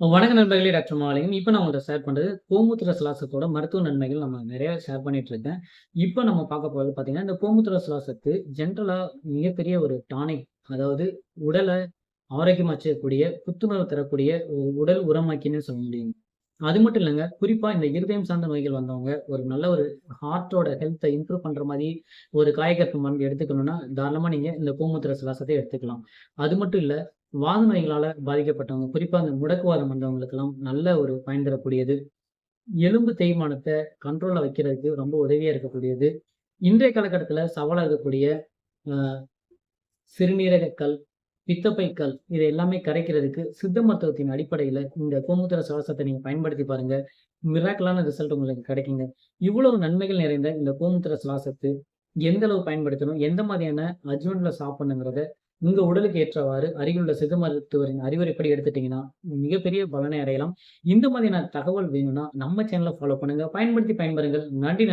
வணக்க நண்பர்களே டாக்டர் மாலிங்கம். இப்போ நான் உங்கள்ட்ட ஷேர் பண்ணுறது கோமுத்திர சிலாசத்தோட மருத்துவ நன்மைகள் நம்ம நிறைய ஷேர் பண்ணிட்டு இருக்கேன். இப்போ நம்ம பார்க்க போகிறது பார்த்தீங்கன்னா, இந்த கோமுத்திர சிலாசத்து ஜென்ரலாக மிகப்பெரிய ஒரு டானிக். அதாவது உடலை ஆரோக்கியமாக செய்யக்கூடிய புத்துணர்வு தரக்கூடிய உடல் உரமாக்கின்னு சொல்ல முடியும் அது மட்டும் இல்லங்க. குறிப்பாக இந்த இருதயம் சார்ந்த நோய்கள் வந்தவங்க, ஒரு நல்ல ஒரு ஹார்ட்டோட ஹெல்த்தை இம்ப்ரூவ் பண்ணுற மாதிரி ஒரு காயகல்ப மருந்து எடுத்துக்கணும்னா, தாராளமாக நீங்கள் இந்த கோமுத்திர சுவாசத்தை எடுத்துக்கலாம். அது மட்டும் இல்லை வாத நோய்களால் பாதிக்கப்பட்டவங்க, குறிப்பாக இந்த முடக்குவாதம் வந்தவங்களுக்கெல்லாம் நல்ல ஒரு பயன் தரக்கூடியது. எலும்பு தேய்மானத்தை கண்ட்ரோலில் வைக்கிறதுக்கு ரொம்ப உதவியாக இருக்கக்கூடியது. இன்றைய காலகட்டத்தில் சவாலாக இருக்கக்கூடிய சிறுநீரகக்கல் சிறுநீரக கல், பித்தப்பைக்கல் இது எல்லாமே கரைக்கிறதுக்கு சித்த மருத்துவத்தின் அடிப்படையில இந்த கோமுத்திர சுவாசத்தை நீங்க பயன்படுத்தி பாருங்க. மிராக்கலான ரிசல்ட் உங்களுக்கு கிடைக்குங்க. இவ்வளவு நன்மைகள் நிறைந்த இந்த கோமுத்திர சுவாசத்தை எந்த அளவு பயன்படுத்தணும்? எந்த மாதிரியான அஜ்மெண்ட்ல சாப்பிடணுங்கிறத உங்க உடலுக்கு ஏற்றவாறு அருகிலுள்ள சித்த மருத்துவரின் அறிவுரைப்படி எடுத்துட்டீங்கன்னா, மிகப்பெரிய பலனை அடையலாம். இந்த மாதிரியான தகவல் வேணும்னா, நம்ம சேனலை ஃபாலோ பண்ணுங்க. பயன்படுத்தி பயன்பெறுங்கள். நன்றி